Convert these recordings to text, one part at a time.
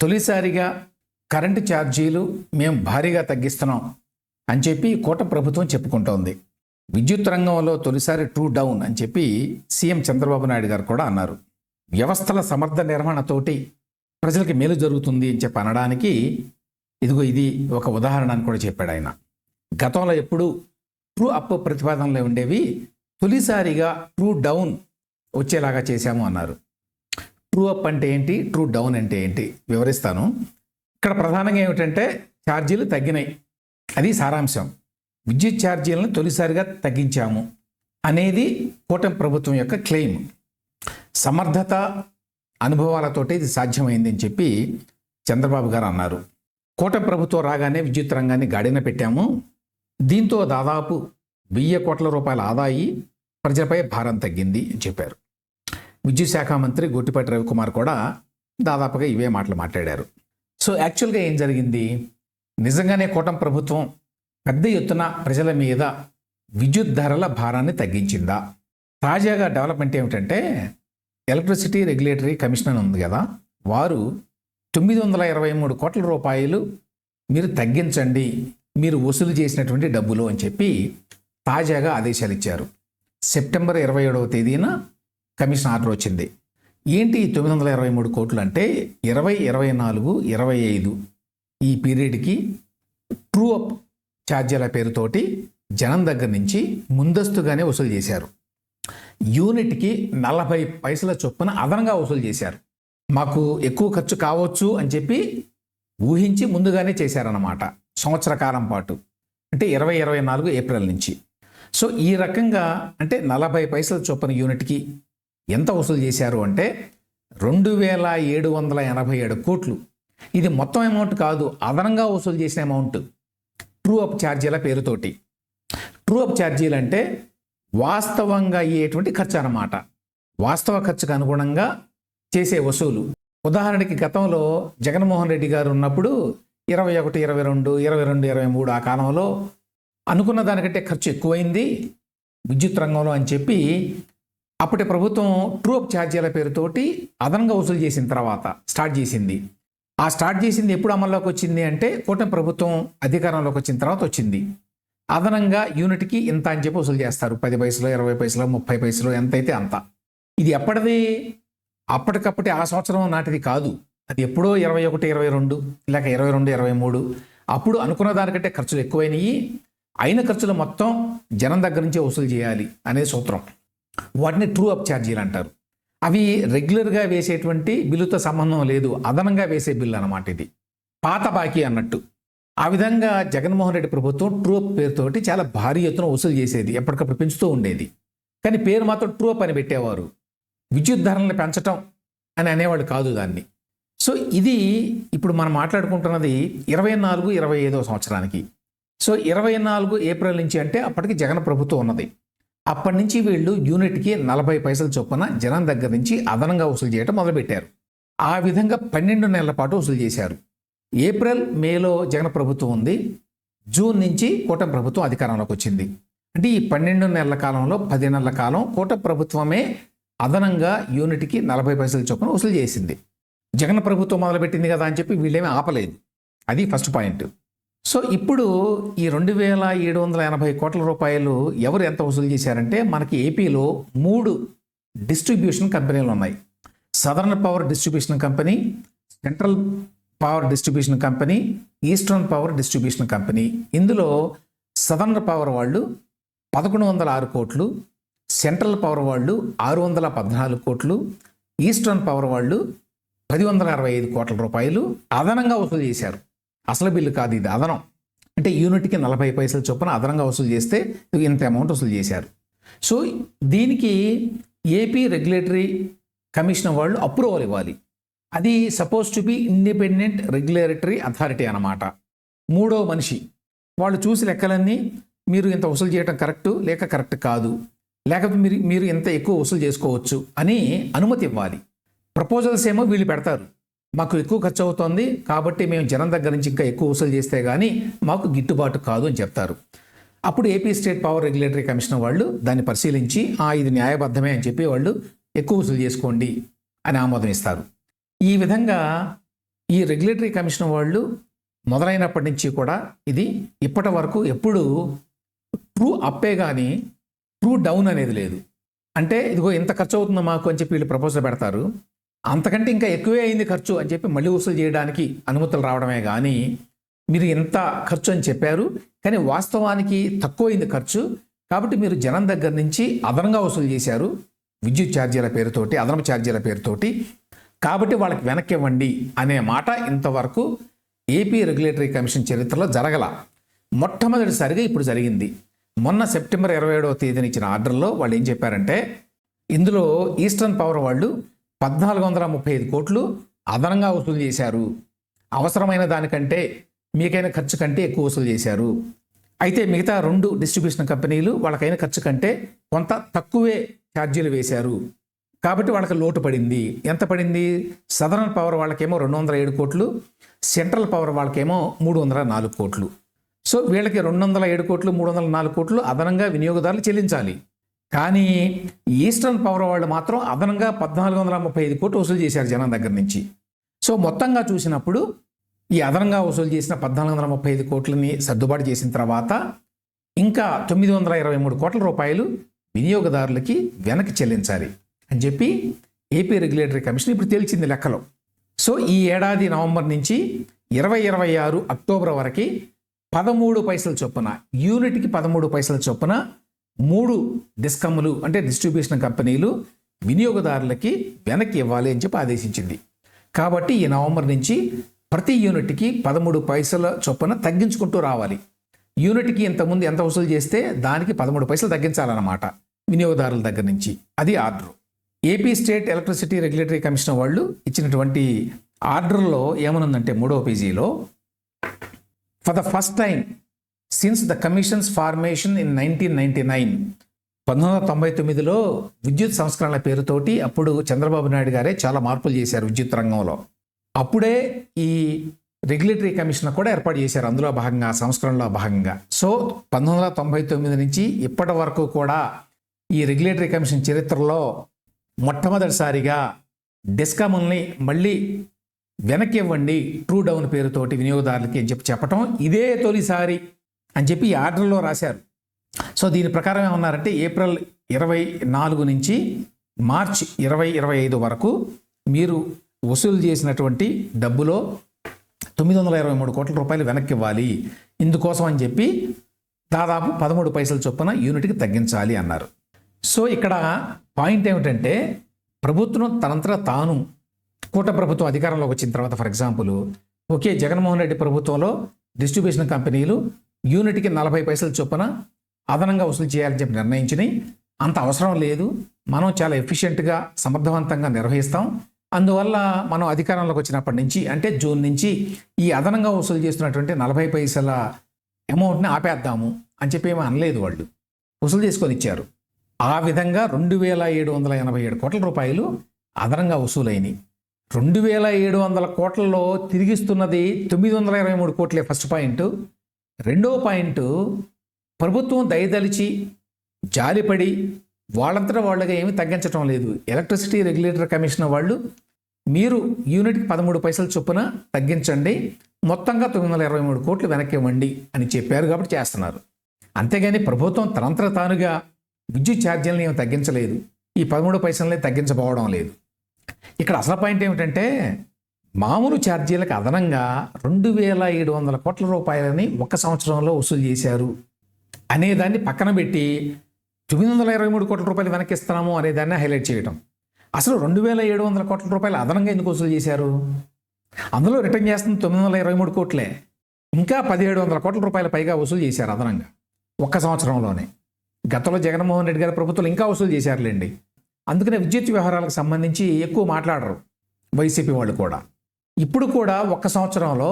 తొలిసారిగా కరెంటు ఛార్జీలు మేము భారీగా తగ్గిస్తున్నాం అని చెప్పి కోట ప్రభుత్వం చెప్పుకుంటోంది. విద్యుత్ రంగంలో తొలిసారి ట్రూ డౌన్ అని చెప్పి సీఎం చంద్రబాబు నాయుడు గారు కూడా అన్నారు. వ్యవస్థల సమర్థ నిర్వహణతోటి ప్రజలకి మేలు జరుగుతుంది అని చెప్పి అనడానికి ఇదిగో ఇది ఒక ఉదాహరణ అని కూడా చెప్పాడు ఆయన. గతంలో ఎప్పుడు ట్రూ అప్ ప్రతిపాదనలు ఉండేవి తొలిసారిగా ట్రూ డౌన్ వచ్చేలాగా చేశాము అన్నారు. ట్రూ అప్ అంటే ఏంటి? ట్రూ డౌన్ అంటే ఏంటి? వివరిస్తాను. ఇక్కడ ప్రధానంగా ఏమిటంటే ఛార్జీలు తగ్గినాయి. అది సారాంశం. విద్యుత్ ఛార్జీలను తొలిసారిగా తగ్గించాము అనేది కూటమి ప్రభుత్వం యొక్క క్లెయిమ్. సమర్థత అనుభవాలతోటి ఇది సాధ్యమైందని చెప్పి చంద్రబాబు గారు అన్నారు. కూటమి ప్రభుత్వం రాగానే విద్యుత్ రంగాన్ని గాడిన పెట్టాము. దీంతో దాదాపు వెయ్యి కోట్ల రూపాయల ఆదాయి ప్రజలపై భారం తగ్గింది అని చెప్పారు. విద్యుత్ శాఖ మంత్రి గొట్టిపాటి రవికుమార్ కూడా దాదాపుగా ఇవే మాటలు మాట్లాడారు. సో యాక్చువల్గా ఏం జరిగింది? నిజంగానే కూటమి ప్రభుత్వం పెద్ద ఎత్తున ప్రజల మీద విద్యుత్ ధరల భారాన్ని తగ్గించిందా? తాజాగా డెవలప్మెంట్ ఏమిటంటే ఎలక్ట్రిసిటీ రెగ్యులేటరీ కమిషన్ అని ఉంది కదా వారు తొమ్మిది వందల ఇరవై మూడు కోట్ల రూపాయలు మీరు తగ్గించండి మీరు వసూలు చేసినటువంటి డబ్బులు అని చెప్పి తాజాగా ఆదేశాలు ఇచ్చారు. సెప్టెంబర్ ఇరవై ఏడవ తేదీన కమిషన్ ఆర్డర్ వచ్చింది. ఏంటి తొమ్మిది వందల ఇరవై మూడు కోట్లు అంటే ఇరవై ఇరవై నాలుగు ఇరవై ఐదు ఈ పీరియడ్కి ట్రూ అప్ ఛార్జీల పేరుతోటి జనం దగ్గర నుంచి ముందస్తుగానే వసూలు చేశారు. యూనిట్కి నలభై పైసల చొప్పున అదనంగా వసూలు చేశారు. మాకు ఎక్కువ ఖర్చు కావచ్చు అని చెప్పి ఊహించి ముందుగానే చేశారన్నమాట. సంవత్సర కాలం పాటు. అంటే ఇరవై ఇరవై నాలుగు ఏప్రిల్ నుంచి. సో ఈ రకంగా అంటే నలభై పైసల చొప్పున యూనిట్కి ఎంత వసూలు చేశారు అంటే రెండు వేల ఏడు వందల ఎనభై ఏడు కోట్లు. ఇది మొత్తం అమౌంట్ కాదు అదనంగా వసూలు చేసిన అమౌంట్ ట్రూ అప్ ఛార్జీల పేరుతోటి. ట్రూ అప్ ఛార్జీలు అంటే వాస్తవంగా అయ్యేటువంటి ఖర్చు అన్నమాట. వాస్తవ ఖర్చుకు అనుగుణంగా చేసే వసూలు. ఉదాహరణకి గతంలో జగన్మోహన్ రెడ్డి గారు ఉన్నప్పుడు ఇరవై ఒకటి ఇరవై రెండు ఇరవై రెండు ఇరవై మూడు ఆ కాలంలో అనుకున్న దానికంటే ఖర్చు ఎక్కువైంది. విద్యుత్ రంగంలో అని చెప్పి అప్పటి ప్రభుత్వం ట్రూ అప్ ఛార్జీల పేరుతోటి అదనంగా వసూలు చేసిన తర్వాత స్టార్ట్ చేసింది. ఆ స్టార్ట్ చేసింది ఎప్పుడు అమల్లోకి వచ్చింది అంటే కూటమి ప్రభుత్వం అధికారంలోకి వచ్చిన తర్వాత వచ్చింది. అదనంగా యూనిట్కి ఇంత అని చెప్పి వసూలు చేస్తారు. పది పైసలు ఇరవై పైసలు ముప్పై పైసలు ఎంతైతే అంత. ఇది ఎప్పటిది? అప్పటికప్పటి ఆ సంవత్సరం నాటిది కాదు. అది ఎప్పుడో ఇరవై ఒకటి ఇరవై రెండు లేక ఇరవై రెండు ఇరవై మూడు. అప్పుడు అనుకున్న దానికంటే ఖర్చులు ఎక్కువైనవి అయిన ఖర్చులు మొత్తం జనం దగ్గర నుంచే వసూలు చేయాలి అనే సూత్రం. వాటిని ట్రూ అప్ ఛార్జీలు అంటారు. అవి రెగ్యులర్గా వేసేటువంటి బిల్లుతో సంబంధం లేదు. అదనంగా వేసే బిల్లు అన్నమాట ఇది. పాత బాకీ అన్నట్టు. ఆ విధంగా జగన్మోహన్ రెడ్డి ప్రభుత్వం ట్రూ అప్ పేరుతోటి చాలా భారీ ఎత్తున వసూలు చేసేది. ఎప్పటికప్పుడు పెంచుతూ ఉండేది. కానీ పేరు మాత్రం ట్రూ అప్ అని పెట్టేవారు. విద్యుత్ ధరలను పెంచటం అని అనేవాడు కాదు దాన్ని. సో ఇది ఇప్పుడు మనం మాట్లాడుకుంటున్నది ఇరవై నాలుగు ఇరవై ఐదో సంవత్సరానికి. సో ఇరవై నాలుగు ఏప్రిల్ నుంచి అంటే అప్పటికి జగన్ ప్రభుత్వం ఉన్నది. అప్పటి నుంచి వీళ్ళు యూనిట్కి నలభై పైసల చొప్పున జనం దగ్గర నుంచి అదనంగా వసూలు చేయడం మొదలుపెట్టారు. ఆ విధంగా పన్నెండు నెలల పాటు వసూలు చేశారు. ఏప్రిల్ మేలో జగన్ ప్రభుత్వం ఉంది. జూన్ నుంచి కూటమి ప్రభుత్వం అధికారంలోకి వచ్చింది. అంటే ఈ పన్నెండు నెలల కాలంలో పది నెలల కాలం కూటమి ప్రభుత్వమే అదనంగా యూనిట్కి నలభై పైసల చొప్పున వసూలు చేసింది. జగన్ ప్రభుత్వం మొదలుపెట్టింది కదా అని చెప్పి వీళ్ళేమీ ఆపలేదు. అది ఫస్ట్ పాయింట్. సో ఇప్పుడు ఈ రెండు వేల ఏడు వందల ఎనభై కోట్ల రూపాయలు ఎవరు ఎంత వసూలు చేశారంటే మనకి ఏపీలో మూడు డిస్ట్రిబ్యూషన్ కంపెనీలు ఉన్నాయి. Southern power distribution company central power distribution company eastern power distribution company. ఇందులో సదర్న్ పవర్ వాళ్ళు పదకొండు వందల ఆరు కోట్లు సెంట్రల్ పవర్ వాళ్ళు ఆరు వందల పద్నాలుగు కోట్లు ఈస్టర్న్ పవర్ వాళ్ళు పది వందల అరవై ఐదు కోట్ల రూపాయలు అదనంగా వసూలు చేశారు. అసలు బిల్లు కాదు ఇది అదనం. అంటే యూనిట్కి నలభై పైసలు చొప్పున అదనంగా వసూలు చేస్తే ఇంత అమౌంట్ వసూలు చేశారు. సో దీనికి ఏపీ రెగ్యులేటరీ కమిషన్ వాళ్ళు అప్రూవల్ ఇవ్వాలి. అది suppose to be independent regulatory authority అన్నమాట. మూడో మనిషి వాళ్ళు చూసి లెక్కలన్నీ మీరు ఇంత వసూలు చేయడం కరెక్టు లేక కరెక్ట్ కాదు లేకపోతే మీరు మీరు ఇంత ఎక్కువ వసూలు చేసుకోవచ్చు అని అనుమతి ఇవ్వాలి. ప్రపోజల్స్ ఏమో వీళ్ళు పెడతారు. మాకు ఎక్కువ ఖర్చు అవుతోంది కాబట్టి మేము జనం దగ్గర నుంచి ఇంకా ఎక్కువ వసూలు చేస్తే కానీ మాకు గిట్టుబాటు కాదు అని చెప్తారు. అప్పుడు AP state power regulatory commission వాళ్ళు దాన్ని పరిశీలించి ఆ ఇది న్యాయబద్ధమే అని చెప్పి వాళ్ళు ఎక్కువ వసూలు చేసుకోండి అని ఆమోదం ఇస్తారు. ఈ విధంగా ఈ రెగ్యులేటరీ కమిషన్ వాళ్ళు మొదలైనప్పటి నుంచి కూడా ఇది ఇప్పటి వరకు ఎప్పుడు ట్రూ అప్పే కానీ ట్రూ డౌన్ అనేది లేదు. అంటే ఇదిగో ఇంత ఖర్చు అవుతుందో మాకు అని చెప్పి వీళ్ళు ప్రపోజల్ పెడతారు. అంతకంటే ఇంకా ఎక్కువే అయింది ఖర్చు అని చెప్పి మళ్ళీ వసూలు చేయడానికి అనుమతులు రావడమే కానీ మీరు ఇంత ఖర్చు అని చెప్పారు కానీ వాస్తవానికి తక్కువైంది ఖర్చు. కాబట్టి మీరు జనం దగ్గర నుంచి అదనంగా వసూలు చేశారు విద్యుత్ ఛార్జీల పేరుతోటి అదనపు ఛార్జీల పేరుతోటి. కాబట్టి వాళ్ళకి వెనక్కి ఇవ్వండి అనే మాట ఇంతవరకు ఏపీ రెగ్యులేటరీ కమిషన్ చరిత్రలో జరగల. మొట్టమొదటిసారిగా ఇప్పుడు జరిగింది. మొన్న సెప్టెంబర్ ఇరవై ఏడవ తేదీన ఇచ్చిన ఆర్డర్లో వాళ్ళు ఏం చెప్పారంటే ఇందులో ఈస్టర్న్ పవర్ వాళ్ళు పద్నాలుగు వందల ముప్పై ఐదు కోట్లు అదనంగా వసూలు చేశారు. అవసరమైన దానికంటే మీకైన ఖర్చు కంటే ఎక్కువ వసూలు చేశారు. అయితే మిగతా రెండు డిస్ట్రిబ్యూషన్ కంపెనీలు వాళ్ళకైన ఖర్చు కంటే కొంత తక్కువే ఛార్జీలు వేశారు. కాబట్టి వాళ్ళకి లోటు పడింది. ఎంత పడింది? సదరన్ పవర్ వాళ్ళకేమో రెండు వందల ఏడు కోట్లు సెంట్రల్ పవర్ వాళ్ళకేమో మూడు వందల నాలుగు కోట్లు. సో వీళ్ళకి రెండు వందల ఏడు కోట్లు మూడు వందల నాలుగు కోట్లు అదనంగా వినియోగదారులు చెల్లించాలి. కానీ ఈస్టర్న్ పవర్ వాళ్ళు మాత్రం అదనంగా పద్నాలుగు వందల ముప్పై ఐదు కోట్లు వసూలు చేశారు జనం దగ్గర నుంచి. సో మొత్తంగా చూసినప్పుడు ఈ అదనంగా వసూలు చేసిన పద్నాలుగు వందల ముప్పై ఐదు కోట్లని సర్దుబాటు చేసిన తర్వాత ఇంకా తొమ్మిది వందల ఇరవై మూడు కోట్ల రూపాయలు వినియోగదారులకి వెనక్కి చెల్లించాలి అని చెప్పి ఏపీ రెగ్యులేటరీ కమిషన్ ఇప్పుడు తేల్చింది లెక్కలో. సో ఈ ఏడాది నవంబర్ నుంచి ఇరవై ఇరవై ఆరు అక్టోబర్ వరకు పదమూడు పైసల చొప్పున యూనిట్కి పదమూడు పైసల చొప్పున మూడు డిస్కమ్లు అంటే డిస్ట్రిబ్యూషన్ కంపెనీలు వినియోగదారులకి వెనక్కి ఇవ్వాలి అని చెప్పి ఆదేశించింది. కాబట్టి ఈ నవంబర్ నుంచి ప్రతి యూనిట్కి పదమూడు పైసల చొప్పున తగ్గించుకుంటూ రావాలి. యూనిట్కి ఇంతకుముందు ఎంత వసూలు చేస్తే దానికి పదమూడు పైసలు తగ్గించాలన్నమాట వినియోగదారుల దగ్గర నుంచి. అది order. AP state electricity regulatory commission వాళ్ళు ఇచ్చినటువంటి ఆర్డర్లో ఏమనుందంటే మూడవ పేజీలో for the first time since the commission's formation in nineteen ninety nine పంతొమ్మిది వందల తొంభై తొమ్మిదిలో విద్యుత్ సంస్కరణల పేరుతోటి అప్పుడు చంద్రబాబు నాయుడు గారే చాలా మార్పులు చేశారు విద్యుత్ రంగంలో. అప్పుడే ఈ రెగ్యులేటరీ కమిషన్ కూడా ఏర్పాటు చేశారు అందులో భాగంగా సంస్కరణలో భాగంగా. సో పంతొమ్మిది వందల తొంభై తొమ్మిది నుంచి ఇప్పటి వరకు కూడా ఈ రెగ్యులేటరీ కమిషన్ చరిత్రలో మొట్టమొదటిసారిగా డిస్కాముల్ని మళ్ళీ వెనక్కి ఇవ్వండి ట్రూ డౌన్ పేరుతోటి వినియోగదారులకి అని చెప్పి చెప్పటం. ఇదే తొలిసారి అని చెప్పి ఈ ఆర్డర్లో రాశారు. సో దీని ప్రకారం ఏమన్నారంటే ఏప్రిల్ ఇరవై నాలుగు నుంచి మార్చ్ ఇరవై ఇరవై ఐదు వరకు మీరు వసూలు చేసినటువంటి డబ్బులో తొమ్మిది వందల ఇరవై మూడు కోట్ల రూపాయలు వెనక్కి ఇవ్వాలి. ఇందుకోసం అని చెప్పి దాదాపు పదమూడు పైసల చొప్పున యూనిట్కి తగ్గించాలి అన్నారు. సో ఇక్కడ పాయింట్ ఏమిటంటే ప్రభుత్వం తనంతట తాను కూట ప్రభుత్వం అధికారంలోకి వచ్చిన తర్వాత for example okay Jaganmohan Reddy ప్రభుత్వంలో డిస్ట్రిబ్యూషన్ కంపెనీలు యూనిట్కి నలభై పైసలు చొప్పున అదనంగా వసూలు చేయాలని చెప్పి నిర్ణయించినాయి. అంత అవసరం లేదు. మనం చాలా ఎఫిషియెంట్గా సమర్థవంతంగా నిర్వహిస్తాం. అందువల్ల మనం అధికారంలోకి వచ్చినప్పటి నుంచి అంటే జూన్ నుంచి ఈ అదనంగా వసూలు చేస్తున్నటువంటి నలభై పైసల అమౌంట్ని ఆపేద్దాము అని చెప్పి ఏమీ అనలేదు వాళ్ళు. వసూలు చేసుకొని ఇచ్చారు. ఆ విధంగా రెండు వేల ఏడు వందల ఎనభై ఏడు కోట్ల రూపాయలు అదనంగా వసూలైనవి రెండు వేల ఏడు వందల కోట్లలో తిరిగిస్తున్నది తొమ్మిది వందల ఇరవై మూడు కోట్లే ఫస్ట్ పాయింట్. రెండో పాయింట్ ప్రభుత్వం దయదలిచి జాలిపడి వాళ్ళంతటా వాళ్ళగా ఏమీ తగ్గించడం లేదు. ఎలక్ట్రిసిటీ రెగ్యులేటర్ కమిషన్ వాళ్ళు మీరు యూనిట్కి పదమూడు పైసల చొప్పున తగ్గించండి. మొత్తంగా తొమ్మిది వందల ఇరవై మూడు కోట్లు వెనక్కి ఇవ్వండి అని చెప్పారు కాబట్టి చేస్తున్నారు. అంతేగాని ప్రభుత్వం తనంతర తానుగా విద్యుత్ ఛార్జీలను ఏమి తగ్గించలేదు. ఈ పదమూడు పైసలనే తగ్గించబోవడం లేదు. ఇక్కడ అసలు పాయింట్ ఏమిటంటే మామూలు ఛార్జీలకు అదనంగా రెండు వేల ఏడు వందల కోట్ల రూపాయలని ఒక సంవత్సరంలో వసూలు చేశారు. అనేదాన్ని పక్కన పెట్టి తొమ్మిది వందల ఇరవై మూడు కోట్ల రూపాయలు వెనక్కి ఇస్తున్నాము అనేదాన్ని హైలైట్ చేయడం అసలు రెండు వేల ఏడు వందల కోట్ల రూపాయలు అదనంగా ఎందుకు వసూలు చేశారు? అందులో రిటర్న్ చేస్తుంది తొమ్మిది వందల ఇరవై మూడు కోట్లే. ఇంకా పదిహేడు వందల కోట్ల రూపాయల పైగా వసూలు చేశారు అదనంగా. ఒక్క సంవత్సరంలోనే. గతంలో జగన్మోహన్ రెడ్డి గారి ప్రభుత్వం ఇంకా వసూలు చేశారులేండి. అందుకనే విద్యుత్ వ్యవహారాలకు సంబంధించి ఎక్కువ మాట్లాడరు వైసీపీ వాళ్ళు కూడా. ఇప్పుడు కూడా ఒక్క సంవత్సరంలో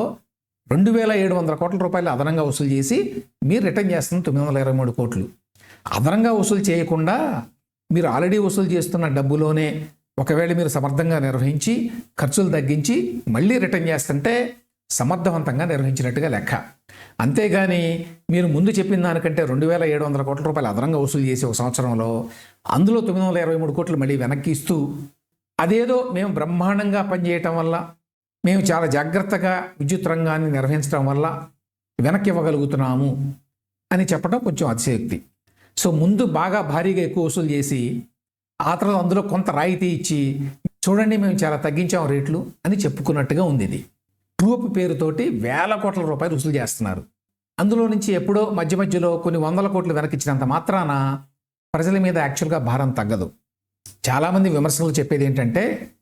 రెండు వేల ఏడు వందల కోట్ల రూపాయలు అదనంగా వసూలు చేసి మీరు రిటర్న్ చేస్తున్న తొమ్మిది వందల ఇరవై మూడు కోట్లు. అదనంగా వసూలు చేయకుండా మీరు ఆల్రెడీ వసూలు చేస్తున్న డబ్బులోనే ఒకవేళ మీరు సమర్థంగా నిర్వహించి ఖర్చులు తగ్గించి మళ్ళీ రిటర్న్ చేస్తుంటే సమర్థవంతంగా నిర్వహించినట్టుగా లెక్క. అంతేగాని మీరు ముందు చెప్పిన దానికంటే రెండు వేల ఏడు వందల కోట్ల రూపాయలు అదనంగా వసూలు చేసి ఒక సంవత్సరంలో అందులో తొమ్మిది వందల ఇరవై మూడు కోట్లు మళ్ళీ వెనక్కి ఇస్తూ అదేదో మేము బ్రహ్మాండంగా పనిచేయటం వల్ల మేము చాలా జాగ్రత్తగా విద్యుత్ రంగాన్ని నిర్వహించడం వల్ల వెనక్కి ఇవ్వగలుగుతున్నాము అని చెప్పడం కొంచెం అతిశయోక్తి. సో ముందు బాగా భారీగా ఎక్కువ వసూలు చేసి ఆ తర్వాత అందులో కొంత రాయితీ ఇచ్చి చూడండి మేము చాలా తగ్గించాం రేట్లు అని చెప్పుకున్నట్టుగా ఉంది ఇది. ట్రూప్ పేరుతోటి వేల కోట్ల రూపాయలు వసూలు చేస్తున్నారు. అందులో నుంచి ఎప్పుడో మధ్య మధ్యలో కొన్ని వందల కోట్లు వెనకిచ్చినంత మాత్రాన ప్రజల మీద యాక్చువల్గా భారం తగ్గదు. చాలామంది విమర్శకులు చెప్పేది ఏంటంటే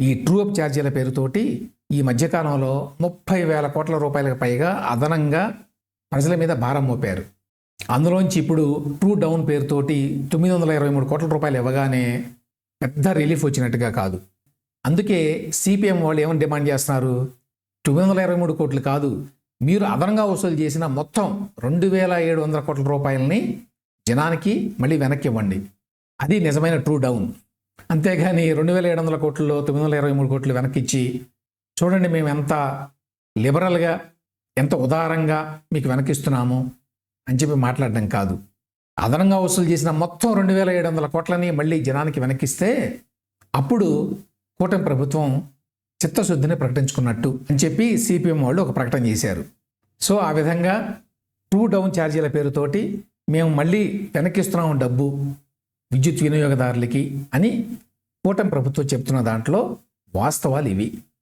ఈ ట్రూఅప్ ఛార్జీల పేరుతోటి ఈ మధ్యకాలంలో ముప్పై వేల కోట్ల రూపాయలకు పైగా అదనంగా ప్రజల మీద భారం మోపారు. అందులోంచి ఇప్పుడు ట్రూ డౌన్ పేరుతోటి తొమ్మిది వందల ఇరవై మూడు కోట్ల రూపాయలు ఇవ్వగానే పెద్ద రిలీఫ్ వచ్చినట్టుగా కాదు. అందుకే సిపిఎం వాళ్ళు ఏమని డిమాండ్ చేస్తున్నారు? తొమ్మిది వందల ఇరవై మూడు కోట్లు కాదు. మీరు అదనంగా వసూలు చేసిన మొత్తం రెండు వేల ఏడు వందల కోట్ల రూపాయలని జనానికి మళ్ళీ వెనక్కి ఇవ్వండి అది నిజమైన ట్రూ డౌన్. అంతేగాని రెండు వేల ఏడు వందల కోట్లలో తొమ్మిది వందల ఇరవై మూడు కోట్లు వెనక్కిచ్చి చూడండి మేము ఎంత లిబరల్గా ఎంత ఉదారంగా మీకు వెనకిస్తున్నాము అని చెప్పి మాట్లాడడం కాదు. అదనంగా వసూలు చేసిన మొత్తం రెండు వేల ఏడు వందల కోట్లని మళ్ళీ జనానికి వెనక్కిస్తే అప్పుడు కూటమి ప్రభుత్వం చిత్తశుద్ధిని ప్రకటించుకున్నట్టు అని చెప్పి సిపిఎం వాళ్ళు ఒక ప్రకటన చేశారు. సో ఆ విధంగా టూ డౌన్ ఛార్జీల పేరుతోటి మేము మళ్ళీ వెనక్కిస్తున్నాము డబ్బు విద్యుత్ వినియోగదారులకి అని కూటమి ప్రభుత్వం చెప్తున్న దాంట్లో వాస్తవాలు ఇవి.